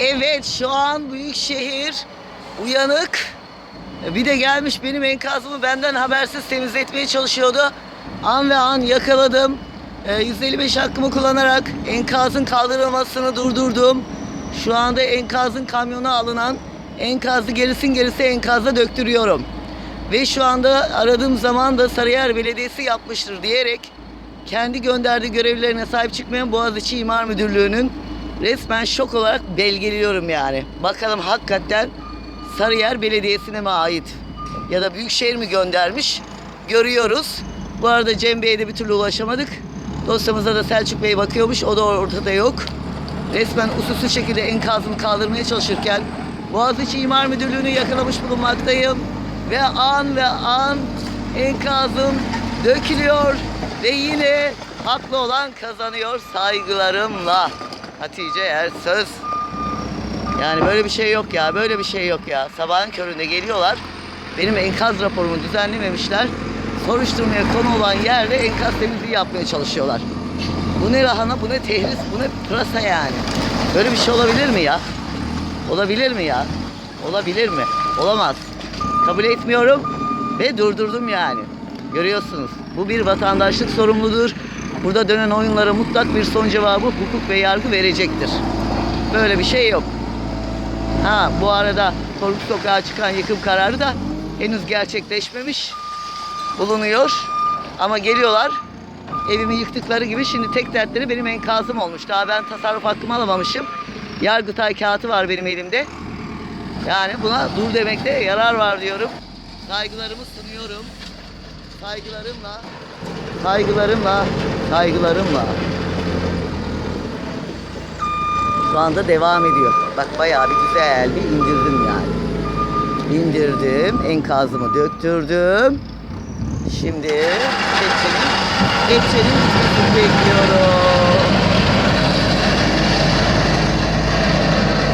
Evet şu an Büyükşehir uyanık. Bir de gelmiş benim enkazımı benden habersiz temizletmeye çalışıyordu. An ve an yakaladım. Ee, 155 hakkımı kullanarak enkazın kaldırılmasını durdurdum. Şu anda enkazın kamyona alınan enkazı gerisin gerisi enkaza döktürüyorum. Ve şu anda aradığım zaman da Sarıyer Belediyesi yapmıştır diyerek kendi gönderdiği görevlilerine sahip çıkmayan Boğaziçi İmar Müdürlüğü'nün resmen şok olarak belgeliyorum yani. Bakalım hakikaten Sarıyer Belediyesi'ne mi ait ya da Büyükşehir mi göndermiş görüyoruz. Bu arada Cem Bey'e de bir türlü ulaşamadık. Dosyamıza da Selçuk Bey bakıyormuş. O da ortada yok. Resmen usulsüz şekilde enkazını kaldırmaya çalışırken Boğaziçi İmar Müdürlüğü'nü yakalamış bulunmaktayım. Ve an ve an enkazım dökülüyor ve yine haklı olan kazanıyor saygılarımla. Hatice Ersöz. Yani böyle bir şey yok ya, böyle bir şey yok ya. Sabahın köründe geliyorlar. Benim enkaz raporumu düzenlememişler. Soruşturmaya konu olan yerde enkaz temizliği yapmaya çalışıyorlar. Bu ne lahana, bu ne tehris, bu ne pırasa yani. Böyle bir şey olabilir mi ya? Olabilir mi ya? Olabilir mi? Olamaz. Kabul etmiyorum ve durdurdum yani. Görüyorsunuz. Bu bir vatandaşlık sorumludur. Burada dönen oyunlara mutlak bir son cevabı hukuk ve yargı verecektir. Böyle bir şey yok. Ha bu arada Korku Sokağa çıkan yıkım kararı da henüz gerçekleşmemiş bulunuyor. Ama geliyorlar evimi yıktıkları gibi şimdi tek dertleri benim enkazım olmuş. Daha ben tasarruf hakkımı alamamışım. Yargıtay kağıtı var benim elimde. Yani buna dur demekte yarar var diyorum. Saygılarımı sunuyorum. Saygılarımla, saygılarımla, saygılarımla. Şu anda devam ediyor. Bak bayağı bir güzel bir indirdim yani. İndirdim, enkazımı döktürdüm. Şimdi kepçenin bitmesini bekliyorum.